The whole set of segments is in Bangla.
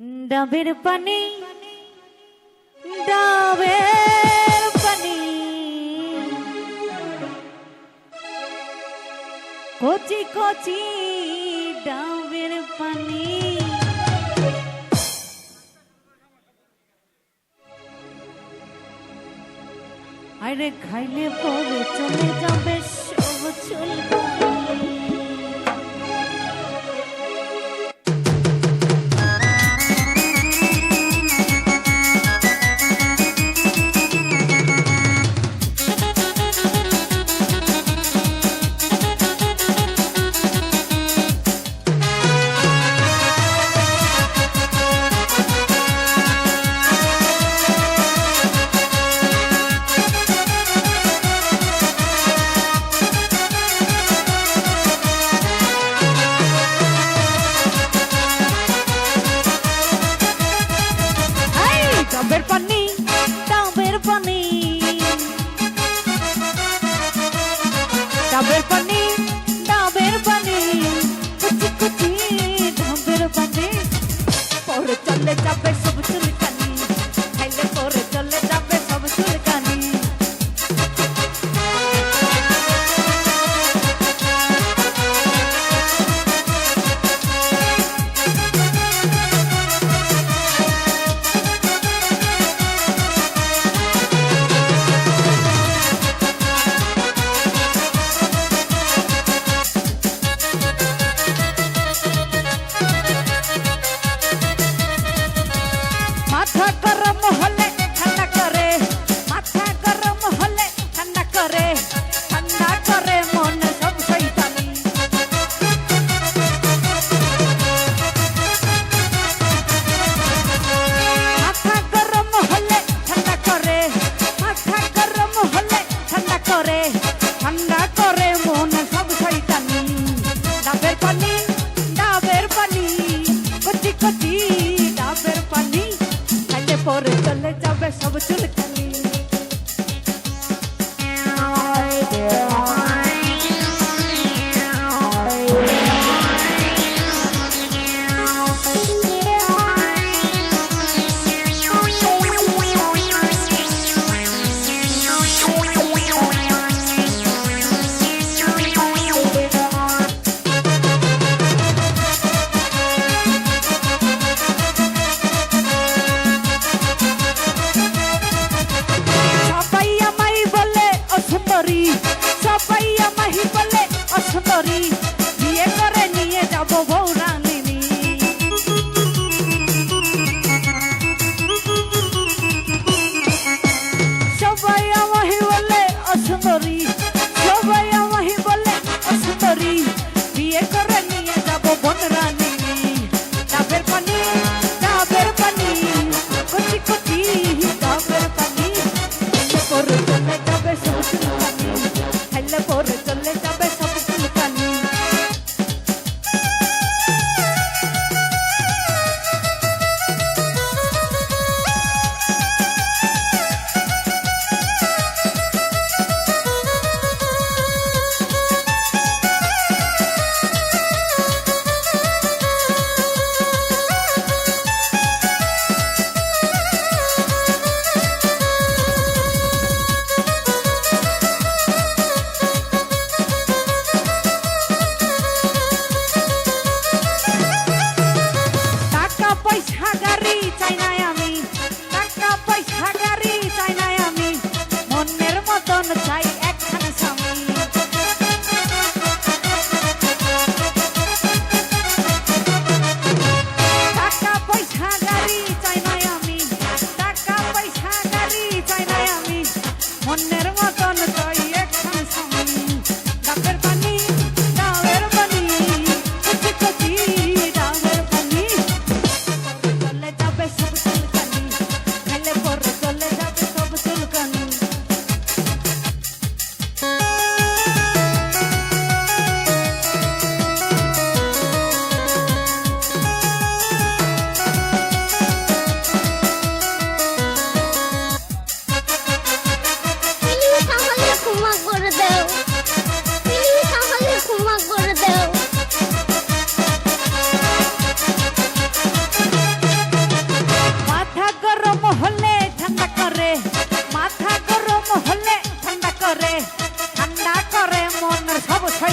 ডাবের পানি ডাবের পানি। কচি কচি ডাবের পানি। আরে খাইলে পরে চলে যাও saber poner. চলে যাবে সব চুলকানি। সুন্দরী সবাই আমাহি বলে অসুন্দরী বিয়ে করে নিয়ে যাব বৌর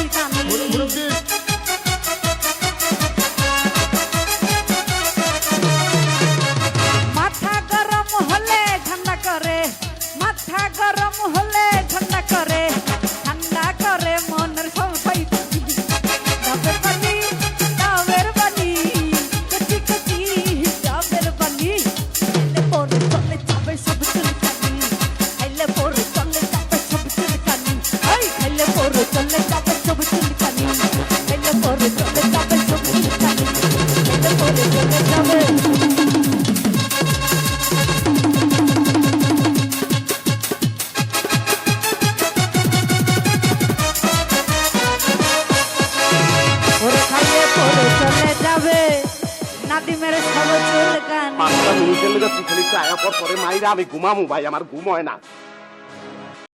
Murat Murat আমি ঘুমামু ভাই আমার ঘুম হয় না।